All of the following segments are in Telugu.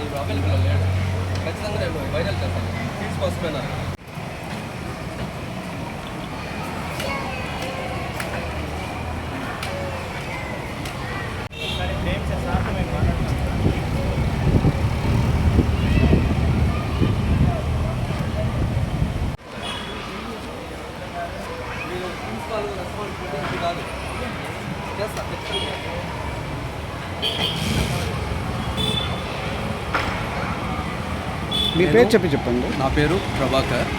నలుగురు అవైలబుల్ లేడు. ఖచ్చితంగా నేను వైరల్ చేస్తాను. సీట్స్ కోసమేనా కాదు. చేస్తా ఖచ్చితంగా. మీ పేరు చెప్పి చెప్పండి. నా పేరు ప్రభాకర్.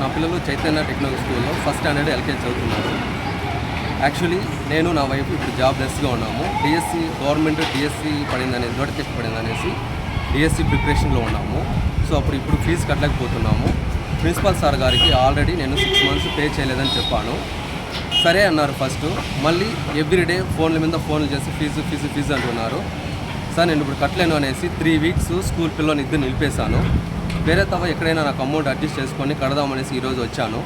నా పిల్లలు చైతన్య టెక్నాలజీ స్కూల్లో ఫస్ట్ స్టాండర్డ్ ఎల్కేజీ చదువుతున్నారు. యాక్చువల్లీ నేను నా వైఫ్ ఇప్పుడు జాబ్ లెస్గా ఉన్నాము డిఎస్సి గవర్నమెంట్ డిఎస్సి పడింది అనేది నోటిఫికేషన్ పడింది అనేసి డిఎస్సి ప్రిపరేషన్లో ఉన్నాము. సో అప్పుడు ఇప్పుడు ఫీజు కట్టలేకపోతున్నాము. ప్రిన్సిపల్ సార్ గారికి ఆల్రెడీ నేను సిక్స్ మంత్స్ పే చేయలేదని చెప్పాను. సరే అన్నారు ఫస్ట్. మళ్ళీ ఎవ్రీడే ఫోన్ల మీద ఫోన్లు చేసి ఫీజు ఫీజు ఫీజు అంటున్నారు. సార్ నేను ఇప్పుడు కట్టలేను అనేసి త్రీ వీక్స్ స్కూల్ పిల్లల్ని ఇద్దరు నిలిపేశాను. వేరే తవ ఎక్కడైనా నాకు అమౌంట్ అడ్జస్ట్ చేసుకొని కడదామనేసి ఈరోజు వచ్చాను.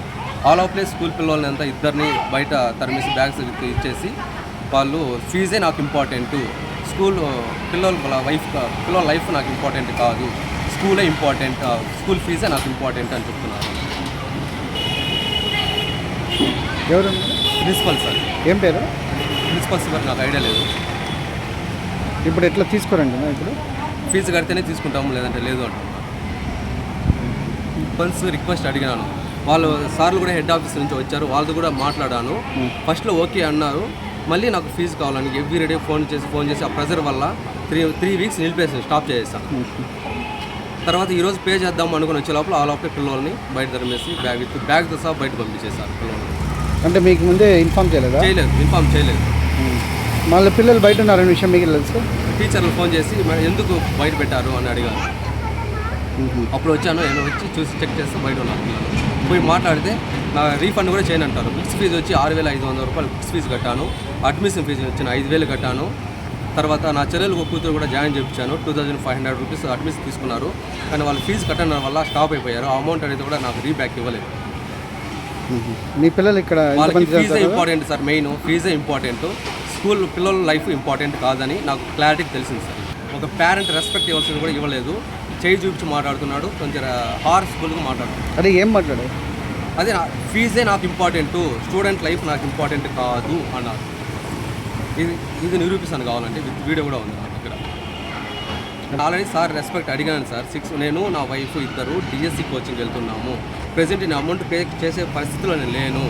ఆల్ ఆఫ్ ప్లేస్ స్కూల్ పిల్లల్ని అంతా ఇద్దరిని బయట తరిమేసి బ్యాగ్స్ ఇచ్చేసి వాళ్ళు ఫీజే నాకు ఇంపార్టెంట్ స్కూల్ పిల్లల వైఫ్ పిల్లల లైఫ్ నాకు ఇంపార్టెంట్ కాదు. స్కూలే ఇంపార్టెంట్ స్కూల్ ఫీజే నాకు ఇంపార్టెంట్ అని చెప్తున్నారు. ఎవరు? Principal sir. ఏం పేరు? ప్రిన్సిపల్ సార్ నాకు ఐడియా లేదు. ఇప్పుడు ఎట్లా తీసుకోరండి ఇప్పుడు? ఫీజు కడితేనే తీసుకుంటాము లేదంటే లేదు అంటున్నారు. వన్స్ రిక్వెస్ట్ అడిగినాను వాళ్ళు సార్లు కూడా హెడ్ ఆఫీస్ నుంచి వచ్చారు. వాళ్ళతో కూడా మాట్లాడాను. ఫస్ట్లో ఓకే అన్నారు. మళ్ళీ నాకు ఫీజు కావాలని ఎవ్రీ డే ఫోన్ చేసి ఫోన్ చేసి ఆ ప్రెజర్ వల్ల త్రీ త్రీ వీక్స్ నిలిపేసాను స్టాప్ చేసేసాను తర్వాత ఈరోజు పే చేద్దాం అనుకుని వచ్చే లోపల ఆ లోపల పిల్లల్ని బయట తరిమేసి బ్యాగ్ విత్ బ్యాగ్తో సహా బయట పంపించేశారు పిల్లల్ని. అంటే మీకు ముందే ఇన్ఫామ్ చేయలేదా? చేయలేదు. ఇన్ఫామ్ చేయలేదు. మళ్ళీ పిల్లలు బయట ఉన్నారనే విషయం మీకు తెలుసు? టీచర్లు ఫోన్ చేసి "మరి ఎందుకు బయట పెట్టారు? అని అడిగారు. అప్పుడు వచ్చాను నేను వచ్చి చూసి చెక్ చేస్తే బయట ఉన్నాను పోయి మాట్లాడితే నా రీఫండ్ కూడా చేయను అంటారు. ఫిక్స్ ఫీజు వచ్చి ఆరు వేల ఐదు వందల రూపాయలు ఫిక్స్ ఫీజు కట్టాను. అడ్మిషన్ ఫీజు వచ్చిన ఐదు వేలు కట్టాను. తర్వాత నా చెల్లెలు ఒక కూతురు కూడా జాయిన్ చేయించాను. Two thousand five hundred rupees admission తీసుకున్నారు. కానీ వాళ్ళు ఫీజు కట్టడం వల్ల స్టాప్ అయిపోయారు. ఆ అమౌంట్ అనేది కూడా నాకు రీబ్యాక్ ఇవ్వలేదు. మీ పిల్లలు ఇక్కడ ఫీజే ఇంపార్టెంట్ సార్ మెయిన్ ఫీజే ఇంపార్టెంట్ స్కూల్ పిల్లల లైఫ్ ఇంపార్టెంట్ కాదని నాకు క్లారిటీకి తెలిసింది సార్. ఒక పేరెంట్ రెస్పెక్ట్ ఇవ్వాల్సింది కూడా ఇవ్వలేదు. చేయి చూపించి మాట్లాడుతున్నాడు. కొంచెం హార్స్ఫుల్గా మాట్లాడుతున్నాడు. అదే ఏం మాట్లాడారు అదే నా ఫీజే నాకు ఇంపార్టెంట్ స్టూడెంట్ లైఫ్ నాకు ఇంపార్టెంట్ కాదు అన్నారు. ఇది ఇది నిరూపిస్తాను కావాలంటే విత్ వీడియో కూడా ఉంది నా దగ్గర ఆల్రెడీ సార్ రెస్పెక్ట్ అడిగాను సార్. సిక్స్ నేను నా వైఫ్ ఇద్దరు డిఎస్సి కోచింగ్ వెళ్తున్నాము. ప్రెసెంట్ నేను అమౌంట్ పే చేసే పరిస్థితిలో నేను లేను.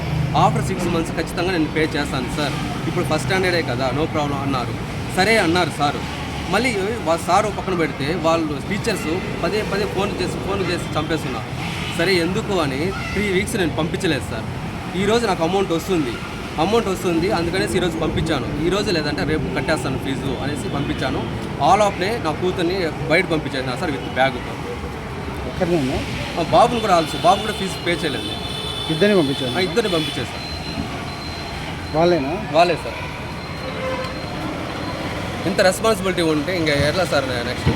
ఆఫ్టర్ సిక్స్ మంత్స్ ఖచ్చితంగా నేను పే చేస్తాను సార్. ఇప్పుడు ఫస్ట్ స్టాండర్డే కదా నో ప్రాబ్లం అన్నారు. సరే అన్నారు సార్. మళ్ళీ వాళ్ళ సార్ పక్కన పెడితే వాళ్ళు టీచర్స్ పదే పదే ఫోన్ చేసి ఫోన్ చేసి చంపేస్తున్నారు సరే ఎందుకు అని త్రీ వీక్స్ నేను పంపించలేదు సార్. ఈరోజు నాకు అమౌంట్ వస్తుంది. అమౌంట్ వస్తుంది అందుకనేసి ఈరోజు పంపించాను. ఈరోజు లేదంటే రేపు కట్టేస్తాను ఫీజు అనేసి పంపించాను. ఆల్ ఆఫ్ డే నా కూతుర్ని బయట పంపించేసిన సార్ విత్ బ్యాగుతో బాబుని కూడా ఆల్సి బాబు కూడా ఫీజు పే చేయలేదు. ఇద్దరిని పంపించాను ఇద్దరిని పంపించేసాను వాళ్ళేనా? వాళ్ళే సార్. ఇంత రెస్పాన్సిబిలిటీ ఉంటే ఇంకా ఎట్లా సార్ నెక్స్ట్